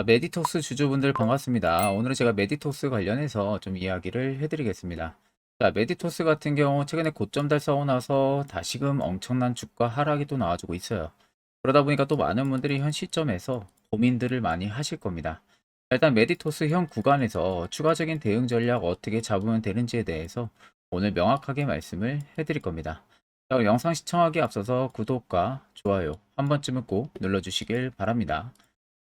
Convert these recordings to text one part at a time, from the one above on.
자, 메디톡스 주주분들 반갑습니다. 오늘은 제가 메디톡스 관련해서 좀 이야기를 해드리겠습니다. 자, 메디톡스 같은 경우 최근에 고점 달성하고 나서 다시금 엄청난 주가 하락이 또 나와주고 있어요. 그러다 보니까 또 많은 분들이 현 시점에서 고민들을 많이 하실 겁니다. 일단 메디토스 현 구간에서 추가적인 대응 전략 어떻게 잡으면 되는지에 대해서 오늘 명확하게 말씀을 해드릴 겁니다. 자, 영상 시청하기 앞서서 구독과 좋아요 한 번쯤은 꼭 눌러주시길 바랍니다.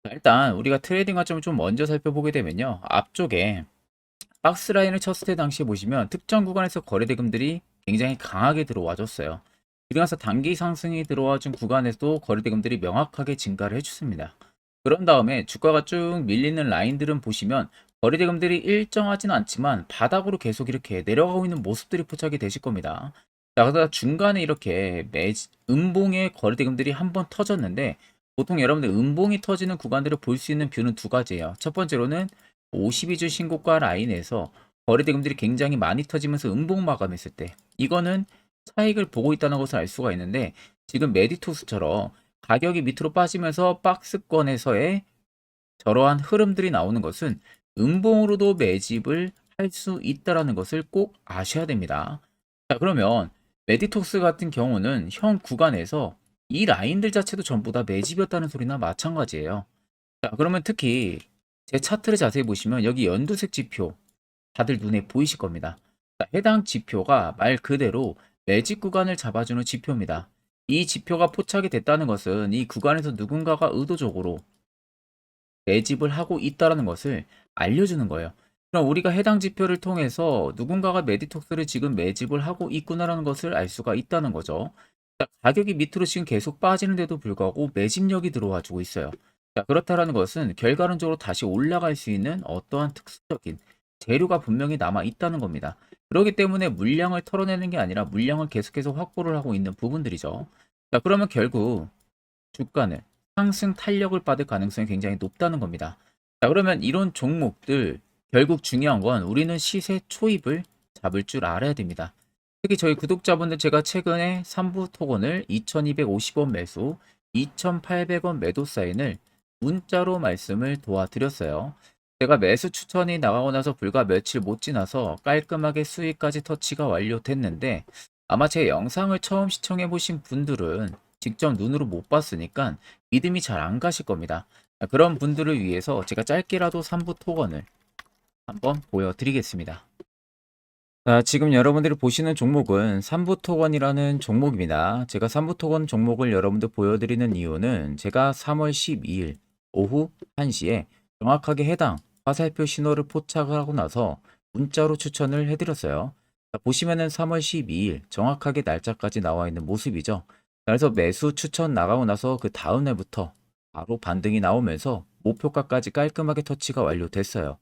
자, 일단 우리가 트레이딩 관점을 좀 먼저 살펴보게 되면요. 앞쪽에 박스 라인을 쳤을 때 당시 보시면 특정 구간에서 거래 대금들이 굉장히 강하게 들어와 줬어요. 그러면서 단기 상승이 들어와 준 구간에서도 거래 대금들이 명확하게 증가를 해줬습니다. 그런 다음에 주가가 쭉 밀리는 라인들은 보시면 거래 대금들이 일정하지는 않지만 바닥으로 계속 이렇게 내려가고 있는 모습들이 포착이 되실 겁니다. 자, 그러다 중간에 이렇게 매, 음봉의 거래 대금들이 한번 터졌는데 보통 여러분들 음봉이 터지는 구간들을 볼 수 있는 뷰는 두 가지예요. 첫 번째로는 52주 신고가 라인에서 거래 대금들이 굉장히 많이 터지면서 음봉 마감했을 때 이거는 차익을 보고 있다는 것을 알 수가 있는데 지금 메디토스처럼 가격이 밑으로 빠지면서 박스권에서의 저러한 흐름들이 나오는 것은 음봉으로도 매집을 할 수 있다라는 것을 꼭 아셔야 됩니다. 자, 그러면 메디톡스 같은 경우는 현 구간에서 이 라인들 자체도 전부 다 매집이었다는 소리나 마찬가지예요. 자, 그러면 특히 제 차트를 자세히 보시면 여기 연두색 지표 다들 눈에 보이실 겁니다. 자, 해당 지표가 말 그대로 매집 구간을 잡아주는 지표입니다. 이 지표가 포착이 됐다는 것은 이 구간에서 누군가가 의도적으로 매집을 하고 있다는 것을 알려주는 거예요. 그럼 우리가 해당 지표를 통해서 누군가가 메디톡스를 지금 매집을 하고 있구나라는 것을 알 수가 있다는 거죠. 자, 가격이 밑으로 지금 계속 빠지는데도 불구하고 매집력이 들어와 주고 있어요. 자, 그렇다라는 것은 결과론적으로 다시 올라갈 수 있는 어떠한 특수적인 재료가 분명히 남아 있다는 겁니다. 그렇기 때문에 물량을 털어내는 게 아니라 물량을 계속해서 확보를 하고 있는 부분들이죠. 자, 그러면 결국 주가는 상승 탄력을 받을 가능성이 굉장히 높다는 겁니다. 자, 그러면 이런 종목들 결국 중요한 건 우리는 시세 초입을 잡을 줄 알아야 됩니다. 특히 저희 구독자분들 제가 최근에 3부 토건을 2250원 매수, 2800원 매도 사인을 문자로 말씀을 도와드렸어요. 제가 매수 추천이 나가고 나서 불과 며칠 못 지나서 깔끔하게 수익까지 터치가 완료됐는데 아마 제 영상을 처음 시청해 보신 분들은 직접 눈으로 못 봤으니까 믿음이 잘 안 가실 겁니다. 그런 분들을 위해서 제가 짧게라도 3부 토건을 한번 보여드리겠습니다. 자, 지금 여러분들이 보시는 종목은 삼부토건이라는 종목입니다. 제가 삼부토건 종목을 여러분들 보여드리는 이유는 제가 3월 12일 오후 1시에 정확하게 해당 화살표 신호를 포착하고 나서 문자로 추천을 해드렸어요. 자, 보시면은 3월 12일 정확하게 날짜까지 나와 있는 모습이죠. 그래서 매수 추천 나가고 나서 그 다음 날부터 바로 반등이 나오면서 목표가까지 깔끔하게 터치가 완료됐어요.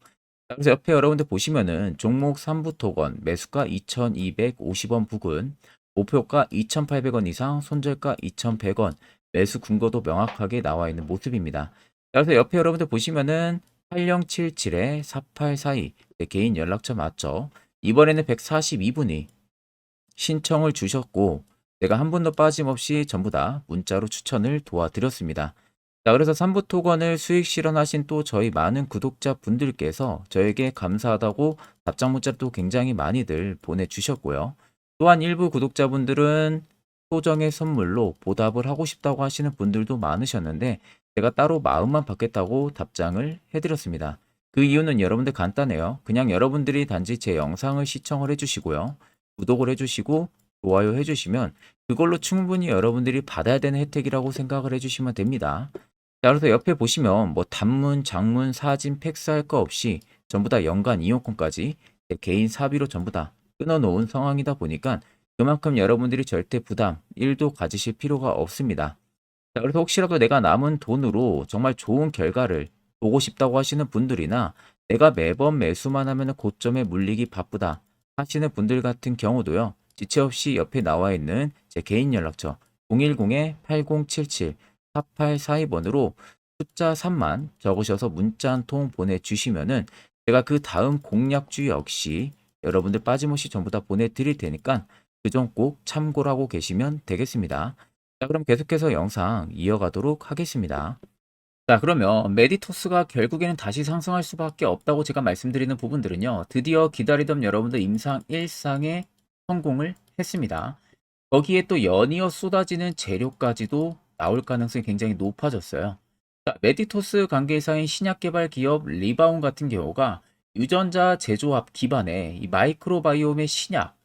자, 그래서 옆에 여러분들 보시면은 종목 3부 토건 매수가 2250원 부근 목표가 2800원 이상 손절가 2100원 매수 근거도 명확하게 나와 있는 모습입니다. 자, 그래서 옆에 여러분들 보시면은 8077에 4842 개인 연락처 맞죠? 이번에는 142분이 신청을 주셨고 제가 한 분도 빠짐없이 전부 다 문자로 추천을 도와드렸습니다. 자, 그래서 3부 토건을 수익 실현하신 또 저희 많은 구독자 분들께서 저에게 감사하다고 답장 문자도 굉장히 많이들 보내주셨고요. 또한 일부 구독자분들은 소정의 선물로 보답을 하고 싶다고 하시는 분들도 많으셨는데 제가 따로 마음만 받겠다고 답장을 해드렸습니다. 그 이유는 여러분들 간단해요. 그냥 여러분들이 단지 제 영상을 시청을 해주시고요. 구독을 해주시고 좋아요 해주시면 그걸로 충분히 여러분들이 받아야 되는 혜택이라고 생각을 해주시면 됩니다. 자, 그래서 옆에 보시면 뭐 단문, 장문, 사진, 팩스 할 거 없이 전부 다 연간 이용권까지 제 개인 사비로 전부 다 끊어놓은 상황이다 보니까 그만큼 여러분들이 절대 부담 1도 가지실 필요가 없습니다. 자, 그래서 혹시라도 내가 남은 돈으로 정말 좋은 결과를 보고 싶다고 하시는 분들이나 내가 매번 매수만 하면 고점에 물리기 바쁘다 하시는 분들 같은 경우도요. 지체 없이 옆에 나와 있는 제 개인 연락처 010-8077 4842번으로 숫자 3만 적으셔서 문자 한 통 보내주시면은 제가 그 다음 공략주 역시 여러분들 빠짐없이 전부 다 보내드릴 테니까 그 점 꼭 참고를 하고 계시면 되겠습니다. 자, 그럼 계속해서 영상 이어가도록 하겠습니다. 자, 그러면 메디토스가 결국에는 다시 상승할 수밖에 없다고 제가 말씀드리는 부분들은요. 드디어 기다리던 여러분들 임상 1상에 성공을 했습니다. 거기에 또 연이어 쏟아지는 재료까지도 나올 가능성이 굉장히 높아졌어요. 자, 메디토스 관계사인 신약 개발 기업 리바운 같은 경우가 유전자 제조합 기반의 이 마이크로바이옴의 신약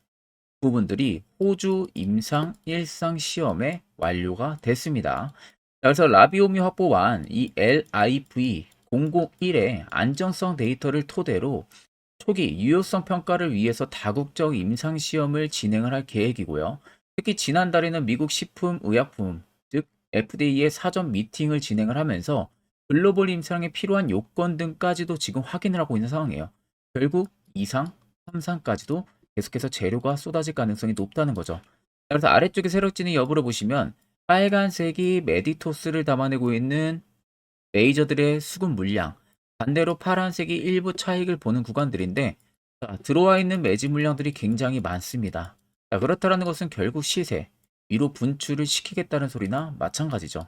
부분들이 호주 임상 1상 시험에 완료가 됐습니다. 자, 그래서 라비오미 확보한 이 LIV001의 안정성 데이터를 토대로 초기 유효성 평가를 위해서 다국적 임상 시험을 진행을 할 계획이고요. 특히 지난달에는 미국 식품의약품 즉 FDA의 사전 미팅을 진행을 하면서 글로벌 임상에 필요한 요건 등까지도 지금 확인을 하고 있는 상황이에요. 결국 2상, 3상까지도 계속해서 재료가 쏟아질 가능성이 높다는 거죠. 그래서 아래쪽에 세력진의 여부를 보시면 빨간색이 메디토스를 담아내고 있는 메이저들의 수급 물량, 반대로 파란색이 일부 차익을 보는 구간들인데 자, 들어와 있는 매지 물량들이 굉장히 많습니다. 자, 그렇다는 것은 결국 시세, 위로 분출을 시키겠다는 소리나 마찬가지죠.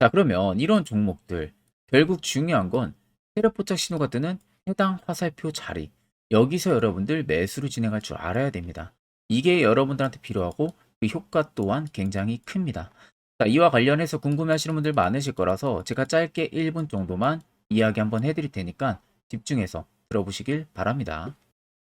자, 그러면 이런 종목들, 결국 중요한 건 세력포착 신호가 뜨는 해당 화살표 자리, 여기서 여러분들 매수를 진행할 줄 알아야 됩니다. 이게 여러분들한테 필요하고 그 효과 또한 굉장히 큽니다. 자, 이와 관련해서 궁금해하시는 분들 많으실 거라서 제가 짧게 1분 정도만 이야기 한번 해드릴 테니까 집중해서 들어보시길 바랍니다.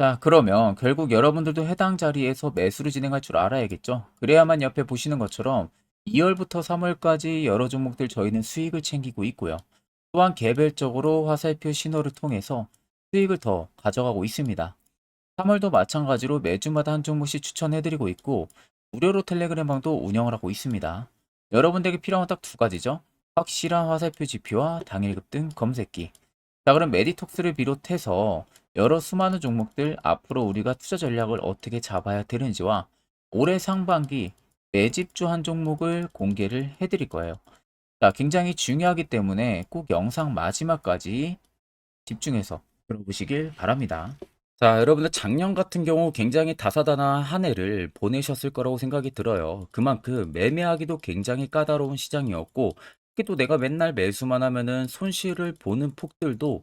자, 그러면 결국 여러분들도 해당 자리에서 매수를 진행할 줄 알아야겠죠? 그래야만 옆에 보시는 것처럼 2월부터 3월까지 여러 종목들 저희는 수익을 챙기고 있고요. 또한 개별적으로 화살표 신호를 통해서 수익을 더 가져가고 있습니다. 3월도 마찬가지로 매주마다 한 종목씩 추천해드리고 있고 무료로 텔레그램 방도 운영을 하고 있습니다. 여러분들에게 필요한 건딱두 가지죠. 확실한 화살표 지표와 당일 급 등 검색기. 자 그럼 메디톡스를 비롯해서 여러 수많은 종목들 앞으로 우리가 투자 전략을 어떻게 잡아야 되는지와 올해 상반기 매집주 한 종목을 공개를 해드릴 거예요. 자 굉장히 중요하기 때문에 꼭 영상 마지막까지 집중해서 들어보시길 바랍니다. 자, 여러분들 작년 같은 경우 굉장히 다사다난 한 해를 보내셨을 거라고 생각이 들어요. 그만큼 매매하기도 굉장히 까다로운 시장이었고, 특히 또 내가 맨날 매수만 하면은 손실을 보는 폭들도